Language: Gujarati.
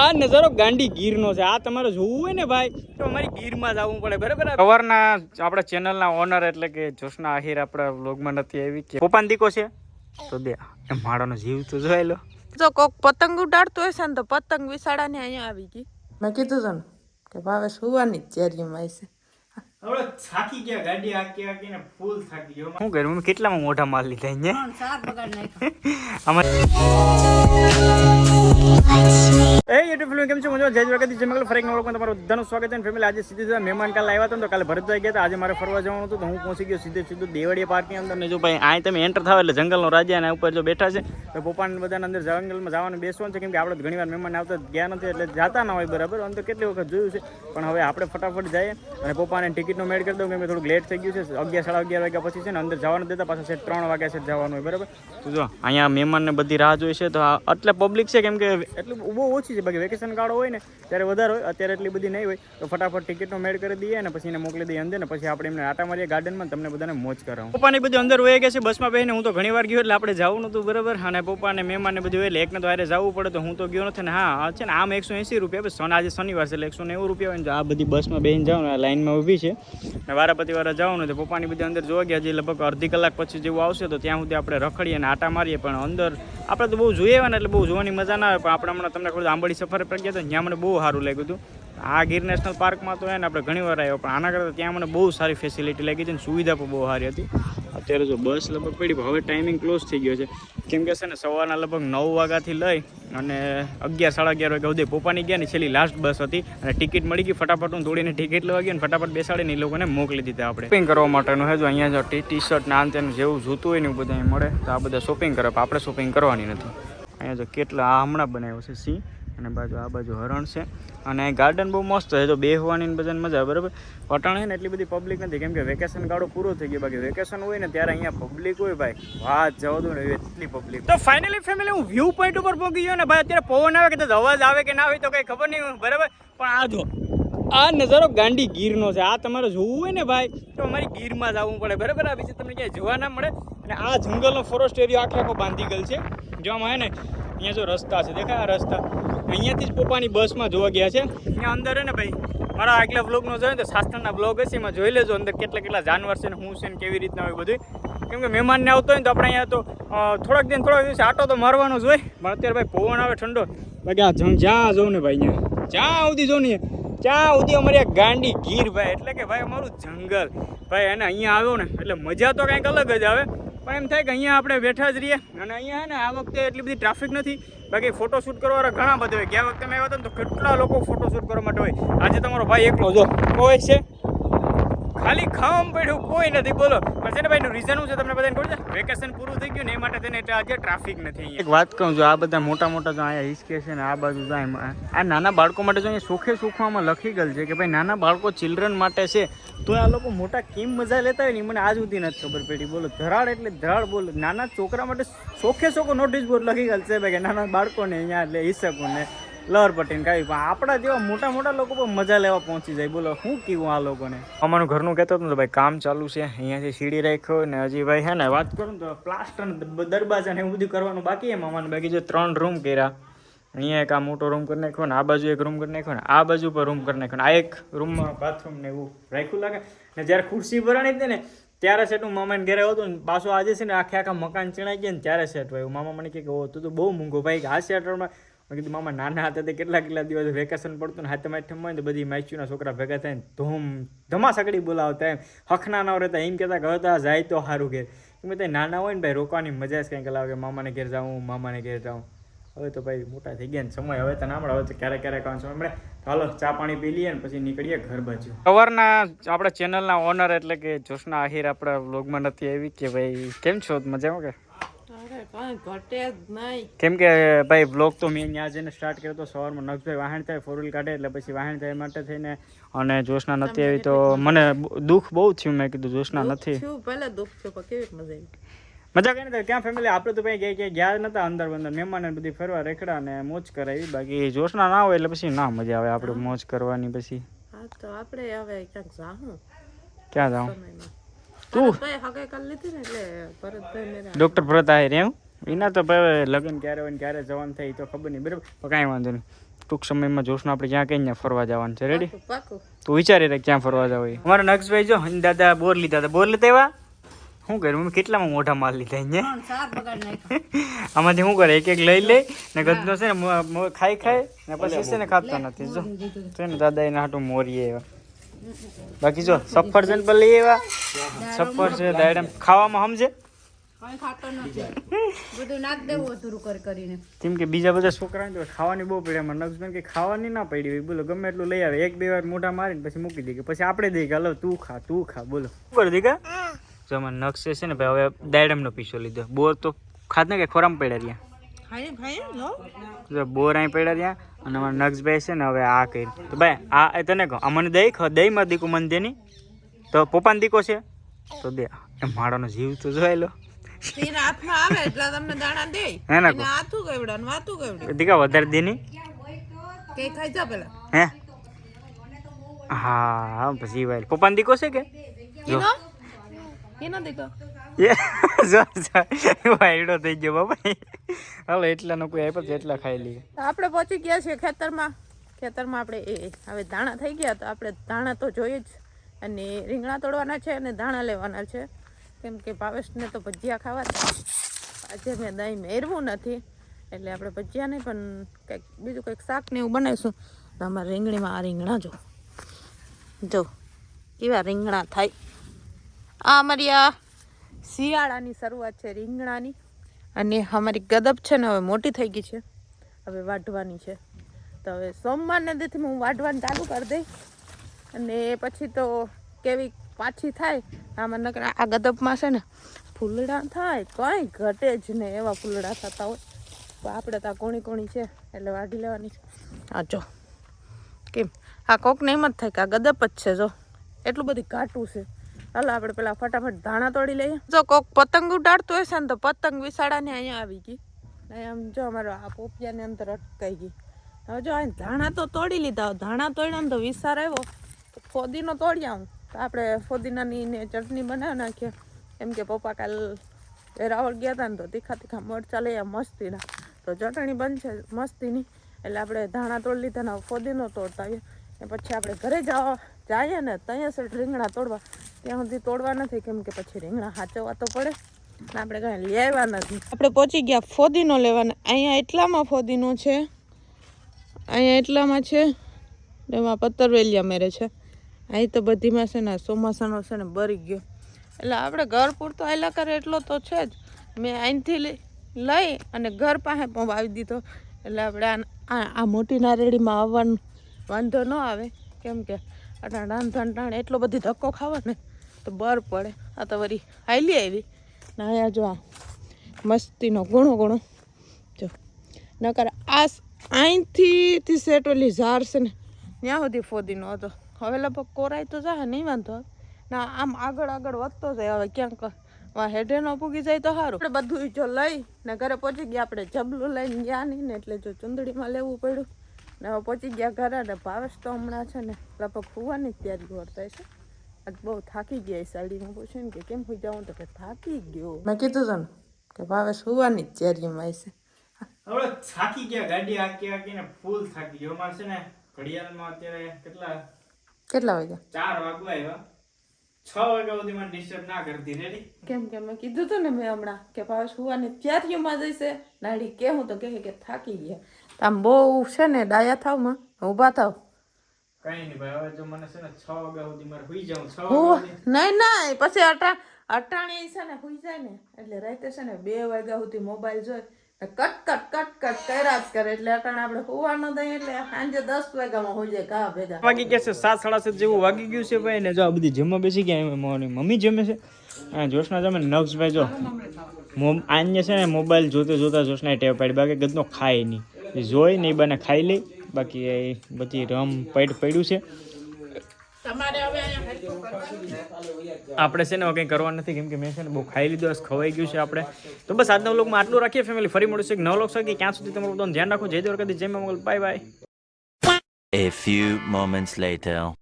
આ નજારો ગાંડી ગીરનો છે. આ તમારે જોવું હોય ને ભાઈ તો અમારી ગીરમાં જવું પડે બરાબર? સવારના આપણા ચેનલના ઓનર એટલે કે જોશના આહિર આપણા વ્લોગમાં નથી આવી કે. પોપાન દીકો છે? તો દે એમ માળાનો જીવ તો જોઈ લો. જો કોક પતંગ ઉડાડતો હશે ને તો પતંગ વિસાડાને અહીંયા આવી ગઈ. મેં કીધું હતું ને કે ભાવે સુવાની ચેરી ચેરીમાં છે. હવે થાકી ગયા ગાડી હાકી હાકીને ફૂલ થાકી ગયો. શું કર્યું? કેટલામાં મોઢા માલ લીધા અહીંયા? એ યુટ્યુબ ફિલ્મ કેમ છો? મજા જય વખત જય મંગલ. બધાનું સ્વાગત છે. આજે સીધી મહેમાન કાલે આવ્યા હતા કાલે ભરતભાઈ ગયા હતા. મારે ફરવા જવાનું હતું તો હું પહોંચી ગયો સીધે સીધું દેવળિયા પાર્કની અંદર. ને જો ભાઈ, અહીં તમે એન્ટર થાવ એટલે જંગલનો રાજા અને ઉપર જો બેઠા છે. તો પપ્પાને બધાના અંદર જંગલમાં જવાનું બેસવાનું છે. કેમ કે આપણે ઘણી વાર મહેમાન આવતા ગયા નથી એટલે જાતા ના હોય બરાબર. તો કેટલી વખત જોયું છે. પણ હવે આપણે ફટાફટ જઈએ અને પપ્પાને ટિકિટનો મેળ કરી દઉં કેમ કે થોડુંક લેટ થઈ ગયું છે. અગિયાર, સાડા અગિયાર વાગ્યા પછી છે ને અંદર જવાનું દેતા. પાછા છે ત્રણ વાગ્યા છે જવાનું હોય બરાબર. જો, અહીંયા મહેમાનને બધી રાહ જોઈ છે. તો એટલે પબ્લિક છે કેમ કે એટલું બહુ ઓછી છે. બાકી વેકેશન ગાળો હોય ને, ત્યારે વધારે હોય. અત્યારે એટલી બધી નહીં હોય. તો ફટાફટ ટિકિટનો મેળ કરી દઈએ અને પછી એને મોકલી દઈએ અંદર ને પછી આપણે એમને આટા મારીએ ગાર્ડનમાં તમને બધાને મોજ કરાવું. પપ્પાને બધું અંદર વહી ગયા છે બસમાં બેસીને હું તો ઘણી વાર ગયો એટલે આપણે જવું નહોતું બરાબર. અને પપ્પાને, મહેમાનને બધું એટલે એકને તો આરે જવું પડે તો હું તો ગયો નથી ને. હા છે ને, આમ એકસો એંસી રૂપિયા. સન, આજે શનિવાર છે એટલે એકસો નેવું રૂપિયા હોય ને. આ બધી બસમાં બેસીને જાઉં ને લાઇનમાં ઊભી છે. ને વારાપતિ વારા જાઉં ને તો પપ્પાની બધી અંદર જોવા ગયા જે લગભગ અડધી કલાક પછી જેવું આવશે તો ત્યાં સુધી આપણે રખડીએ અને આટા મારીએ. પણ અંદર આપણે તો બહુ જોઈએ ને એટલે બહુ જોવાની મજા ના આવે. પણ આપણે હમણાં તમને ખબર આંબળી સફર પર ગયા તો ત્યાં મને બહુ સારું લાગ્યું હતું. આ ગીર નેશનલ પાર્કમાં તો એને આપણે ઘણી વાર આવ્યો, પણ આના કરતાં ત્યાં મને બહુ સારી ફેસિલિટી લાગી છે અને સુવિધા પણ બહુ સારી હતી. અત્યારે જો બસ લગભગ પડી હવે ટાઈમિંગ ક્લોઝ થઈ ગયો છે. કેમ કે છે ને, સવારના લગભગ નવ વાગ્યાથી લઈ અને અગિયાર, સાડા અગિયાર વાગ્યા સુધી પોપાની ગયા ને છેલ્લી લાસ્ટ બસ હતી અને ટિકિટ મળી ગઈ. ફટાફટ હું દોડીને ટિકિટ લેવા ગયો અને ફટાફટ બેસાડીને એ લોકોને મોકલી દીધા આપણે. શોપિંગ કરવા માટેનું હે જો, અહીંયા જો ટી શર્ટ ને આન તેનું જેવું જોતું હોય ને એવું બધા અહીં મળે, તો આ બધા શોપિંગ કરે આપણે શોપિંગ કરવાની નથી. અહીંયા જો કેટલા, આ હમણાં બનાવ્યો છે સિંહ, અને બાજુ આ બાજુ હરણ છે. અને ગાર્ડન બહુ મસ્ત છે, જો બેહવાની હોવાની બધાને મજા બરાબર? પટણ છે ને એટલી બધી પબ્લિક નથી, કેમ કે વેકેશન ગાળો પૂરો થઈ ગયો, બાકી વેકેશન હોય ને ત્યારે અહીંયા પબ્લિક હોય ભાઈ. વાત જવા દો ને એટલી પબ્લિક તો ફાઇનલી ફેમિલી હું વ્યૂ પોઈન્ટ ઉપર પહોંચી ગયો ને, ભાઈ, અત્યારે પવન આવે કે તો અવાજ આવે કે ના આવે તો કંઈ ખબર નહીં, બરાબર? પણ આ જો, આ નજારો ગાંડી ગીરનો છે, આ તમારે જોવું હોય ને ભાઈ, તો અમારી ગીરમાં જ આવવું પડે, બરાબર? આ બીજું તમને ક્યાંય જોવા ના મળે. અને આ જંગલનો ફોરેસ્ટ એરિયો આખે આખો બાંધી ગયેલ છે. જો હે ને, અહીંયા જો રસ્તા છે, દેખાય આ રસ્તા? અહીંયાથી જ પપ્પાની બસમાં જોવા ગયા છે. અહીંયા અંદર ને ભાઈ, મારા આગલા બ્લોગનો ને તો શાસ્ત્રના બ્લોગ હશે, એમાં જોઈ લેજો અંદર કેટલા કેટલા જાનવર છે ને શું છે ને કેવી રીતના હોય બધું કેમ કે મહેમાનને આવતો હોય ને તો આપણે અહીંયા તો થોડાક દિન, થોડાક દિવસ આટો તો મારવાનો જ હોય. પણ અત્યારે ભાઈ પવન આવે, ઠંડો. બાકી આ જ્યાં જોઉં ને ભાઈ અહીંયા, જ્યાં સુધી જોઉં ને ત્યાં સુધી અમારી આ ગાંડી ગીર ભાઈ, એટલે કે ભાઈ અમારું જંગલ. ભાઈ અને અહીંયા આવ્યો ને, એટલે મજા તો કંઈક અલગ જ આવે. પણ એમ થાય કે અહીંયા આપણે બેઠા જ રહીએ. અને અહીંયા ને આ વખતે એટલી બધી ટ્રાફિક નથી. બાકી ફોટોશૂટ કરવાવાળા ઘણા બધા હોય. ગયા વખતે મેં આવ્યા તો કેટલા લોકો ફોટોશૂટ કરવા માટે હોય. આજે તમારો ભાઈ એકલો જો. કોઈ છે? ખાલી ખામ પડ્યું, કોઈ નથી. બોલો. છે ને ભાઈ રીઝન શું છે તમને બધાને વેકેશન પૂરું થઈ ને એ માટે તેને એટલે આજે ટ્રાફિક નથી એક વાત કહું જો આ બધા મોટા મોટા જો અહીંયા આ બાજુ જાય આ નાના બાળકો માટે અહીંયા સુખે સુખવામાં લખી ગયેલ છે કે ભાઈ નાના બાળકો ચિલ્ડ્રન માટે છે, તો આ લોકો મોટા કેમ મજા લેતા હોય ને મને આજ સુધી નથી ખબર પડી. બોલો, ધરાડ એટલે ધરાડ બોલો. નાના છોકરા માટે સોખે સોખો નોટિસ બોર્ડ લખી ગયેલ છે ભાઈ કે નાના બાળકોને અહીંયા એટલે હિસ્સકોને લહર પટીને કાંઈ પણ આપણા જેવા મોટા મોટા લોકો પણ મજા લેવા પહોંચી જાય. બોલો શું કીધું આ લોકોને? અમારું ઘરનું કહેતો હતો ભાઈ, કામ ચાલુ છે. અહીંયાથી સીડી રાખ્યો ને, હજી ભાઈ, હે ને, વાત કરું તો પ્લાસ્ટર દરવાજા ને એવું બધું કરવાનું બાકી એમ અમારે બાકી જે ત્રણ રૂમ કર્યા. અહીંયા એક આ મોટો રૂમ કરી નાખ્યો ને, આ બાજુ એક રૂમ કરી નાખ્યો ને, આ બાજુ પર રૂમ કરી નાખ્યો ને. આ એક રૂમમાં બાથરૂમ ને એવું રાખ્યું લાગે. ને જ્યારે ખુરશી ભરાણી હતી ને, ત્યારે સેટ હું મામાને ઘરે હતો ને, પાછું આજે છે ને, આખે આખા મકાન ચણાઈ ગયા ને, ત્યારે સેટ હોય મામા મને કહે કે ઓ તું તો બહુ મૂંઘો ભાઈ આ શેટરમાં મેં કીધું મામા નાના હતા તે કેટલા કેટલા દિવસ વેકેશન પડતું ને હાથે માથે હોય ને બધી માચ્યુના છોકરા ભેગા થાય ને ધૂમ, ધમાસકડી બોલાવતા એમ. હખના ના રહેતા, એમ કહેતા કે હતા જાય તો સારું ઘેર. એમ તે નાના હોય ને ભાઈ, રોકવાની મજા જ કંઈક અલગ આવે. મામાને ઘેર જાઉં, મામાને ઘેર જાઉં. હવે તો ભાઈ મોટા થઈ ગયા ને સમય હવે તો ના મળે. હવે તો ક્યારેક ક્યારેક આવવાનો સમય મળે. હાલો, ચા પાણી પી લઈએ ને પછી નીકળીએ ઘર બાજુ. સવારના આપણા ચેનલના ઓનર એટલે કે જોશના આહિર આપણા વ્લોગમાં નથી આવી કે ભાઈ, કેમ છો? મજામાં કે? કેમ કે ભાઈ બ્લોગ તો મેં ત્યાં જઈને સ્ટાર્ટ કર્યો તો સવારમાં નક્ષભાઈ વાહન થાય ફોર વ્હીલ કાઢે એટલે પછી વાહણ થાય માટે થઈને અને જોશના નથી આવી તો મને દુઃખ બહુ થયું મેં કીધું જોશના નથી. પહેલા દુઃખ થયો પણ કેવી મજા આવી. મજા કઈ નથી ક્યાં ફેમિલી આપણે તો ભાઈ ગયા ક્યાંય ગયા નતા અંદર બંદર મહેમાન બધી ફરવા રેખડા ને મોજ કરાવી. બાકી જોશના ના હોય એટલે પછી ના મજા આવે આપણે મોજ કરવાની પછી. હા તો આપણે હવે ક્યાંક જાહું. ક્યાં જાઉં? ડૉક્ટર ભરત આહિર એમ? એના તો ભાઈ લગ્ન ક્યારે હોય ક્યારે જવાનું થાય તો ખબર નહીં બરાબર? કાંઈ વાંધો નહીં. ટૂંક સમયમાં જોશનું આપણે જ્યાં કઈ ત્યાં ફરવા જવાનું છે રેડી તું વિચારી રહે ક્યાં ફરવા જવું અમારા નક્ષભાઈ જો દાદા બોર લીધા હતા. બોર લેતા એવા શું કર્યું? મમ્મી કેટલામાં મોટા માલ લીધા અહીંયા આમાંથી શું કરે? એક એક લઈ લે ને ગદનો છે ને ખાઈ ખાઈ ને પછી છે ને ખાતા નથી. જો છે ને દાદા એના હાટું મોરીએ એવા. બાકી જો સફરજન પર લઈ આવ્યા સફર છે ખાવામાં સમજે? કઈ ખાતો નથી. બધું નાખ દેવું અધૂરું કરી કરીને. કેમ કે બીજા બધા છોકરા તો ખાવાની બહુ પડી. એમાં નક્ષબેન કે ખાવાની ના પડી હોય. બોલો ગમે એટલું લઈ આવે. એક બે વાર મોઢા મારીને પછી મૂકી દે કે પછી આપણે દઈએ કે હલો તું ખા તું ખા. બોલો. શું કરી દીકા? જો અમારે નક્ષે છે ને ભાઈ હવે દાયડમનો પીસો લીધો. બોર તો ખાત ને કે ખોરામ પડ્યા જો બોર અહીં પડ્યા રહ્યા. અને અમારા નક્ષભાઈ છે ને હવે આ કરી. તો ભાઈ આ એ તને કહો અમને મને દઈ ખ દઈ માં દીકું મને દેની તો પપ્પાનો દીકો છે? તો દે. એ માળાનો જીવ તો જોઈ લો. તીન દીકા વધારે દેની હે? હા પછી ભાઈ દીકો છે કે? એનો વાયડો થઈ ગયો બાપા. હાલો એટલાનો કોઈ આપ્યો એટલા ખાઈ લઈએ. આપણે પહોંચી ગયા છીએ ખેતરમાં. ખેતરમાં આપણે એ હવે ધાણા થઈ ગયા તો આપણે ધાણા તો જોઈએ જ. અને રીંગણા તોડવાના છે અને ધાણા લેવાના છે. કેમ કે ભાવેશને તો ભજીયા ખાવા આજે મેં દહીં મેરવું નથી. એટલે આપણે ભજીયા નહીં પણ કંઈક બીજું કંઈક શાક ને એવું બનાવીશું. તો અમારે રીંગણીમાં આ રીંગણા જો. જો કેવા રીંગણા થાય. આ અમારી આ શિયાળાની શરૂઆત છે, રીંગણાની. અને અમારી ગદબ છે ને, હવે મોટી થઈ ગઈ છે. હવે વાઢવાની છે. તો હવે સોમવાર દીથી હું વાઢવાનું ચાલુ કરી દઈ અને પછી તો કેવી પાછી થાય, આમાં નકર આ ગદબમાં છે ને, ફૂલડા થાય, કંઈ ઘટે જ ને એવા ફૂલડા થતા હોય. તો આપણે તો કોણી કોણી છે, એટલે વાઢી લેવાની છે. આ જો, કેમ? આ કોકને એમ જ થાય કે આ ગદપ જ છે, જો. એટલું બધી ઘાટું છે. હાલો, આપણે પેલા ફટાફટ ધાણા તોડી લઈએ. જો કોક પતંગ ઉડાડતું હશે ને તો પતંગ વિસાડાને અહીંયા આવી ગઈ. આમ જો અમારો આ પોપિયાની અંદર અટકાઈ ગઈ. હવે જો અહીં ધાણા તો તોડી લીધા ધાણા તોડ્યા તો વિસાર આવ્યો. તો ફોદીનો તોડ્યા હું. તો આપણે ફોદીનાની ને ચટણી બનાવી નાખીએ. એમ કે પપ્પા કાલ વેરાવળ ગયા હતા ને તો તીખા તીખા મરચા લઈએ મસ્તીના. તો ચટણી બનશે મસ્તીની. એટલે આપણે ધાણા તોડી લીધા ને ફોદીનો તોડતા આવીએ. પછી આપણે ઘરે જવા જઈએ ને ત્યાં રીંગણા તોડવા. ત્યાં સુધી તોડવા નથી, કેમ કે પછી રીંગણા હાચવવા તો પડે. આપણે કાંઈ લઈ આવ્યા નથી. આપણે પહોંચી ગયા ફોદીનો લેવાના. અહીંયા એટલામાં ફોદીનો છે. અહીંયા એટલામાં છે. એમાં પત્તરવેલિયા મેરે છે. અહીં તો બધીમાં છે ને ચોમાસાનો છે ને બરી ગયો. એટલે આપણે ઘર પૂરતો આયલા કરે એટલો તો છે જ. મેં અહીંથી લઈ અને ઘર પાસે પણ વાવી દીધો. એટલે આપણે આ- મોટી નારેડીમાં આવવાનું વાંધો ન આવે. કેમ કે અટાણ ટાણ એટલો બધી ધક્કો ખાવો ને. તો બર પડે. આ તો વળી હાલી આવી. નાયા જો આ મસ્તીનો ગુણો ગુણો જો, નકર આ અહીંથી સેટ ઓલી ઝાર છે ને ત્યાં સુધી ફોદીનો હતો. હવે લગભગ કોરાય તો જાય નહીં વાંધો ના, આમ આગળ આગળ વધતો જાય. હવે ક્યાંક હેઠે ન પૂગી જાય તો સારું આપણે બધું જો લઈ ને ઘરે પહોંચી ગયા આપણે જબલું લઈને ગયા નહીં ને, એટલે જો ચુંદડીમાં લેવું પડ્યું. ને હવે પહોંચી ગયા ઘરે ને ભાવેશ તો હમણાં છે ને, લગભગ ફૂવાની જ તૈયારી કરતા છે. આજ બહુ થાકી ગયા સાડીમાં પૂછ્યું ને કે કેમ હોઈ જાઉં તો કે થાકી ગયો મેં કીધું તને કે ભાવે સુવાની જ ચેરીમાં છે હવે થાકી ગયા ગાડી હાકી હાકીને ફૂલ થાકી ગયો. અમારે છે ને ઘડિયાળમાં અત્યારે કેટલા? કેટલા વાગ્યા? ચાર વાગવા આવ્યા. છ વાગ્યા સુધી મને ડિસ્ટર્બ ના કરતી રેડી કેમ કે મેં કીધું હતું ને મેં હમણાં કે ભાવેશ સુવાની તૈયારીઓમાં જઈશે. નાડી કેવું તો કહે કે થાકી ગયા. આમ બહુ છે ને ડાયા થાવમાં ઊભા થાવ. કઈ નહીં ભાઈ હવે જો મને છે ને છ વાગ્યા સુધી મારે હુઈ જાઉં છ હું વાગ્યા સુધી. નહીં નહીં પછી અટા અટાણી છે ને હુઈ જાય ને એટલે રાતે છે ને બે વાગ્યા સુધી મોબાઈલ જોઈ કટ કટ કટ કટ કર્યા જ કરે એટલે અટાણે આપણે હોવાનું દઈએ એટલે સાંજે દસ વાગ્યામાં હોઈ જાય ઘા ભેગા. વાગી ગયા છે સાત સાડા સાત જેવું વાગી ગયું છે ભાઈ ને જો આ બધી જમવા બેસી ગયા એમાં મમ્મી જમે છે. અને જોશના જમે ને નક્ષભાઈ જો મો આન્ય છે ને મોબાઈલ જોતે જોતા જોશના ટેવ પાડી બાકી ગદનો ખાય નહીં. જોઈ નહીં બને ખાઈ લે. બાકી એ બધી રમ પડ પડ્યું છે. તમારે હવે અહીંયા આપણે છે ને કંઈ કરવા નથી કેમ કે મેં છે ને બહુ ખાઈ લીધું હશે, ખવાઈ ગયું છે આપણે. તો બસ આજના લોકમાં આટલું રાખીએ ફેમિલી ફરી મળશે નવ લોક કે ક્યાં સુધી તમારું બધાનું ધ્યાન રાખો જય કદી જય મંગલ bye bye. A few moments later.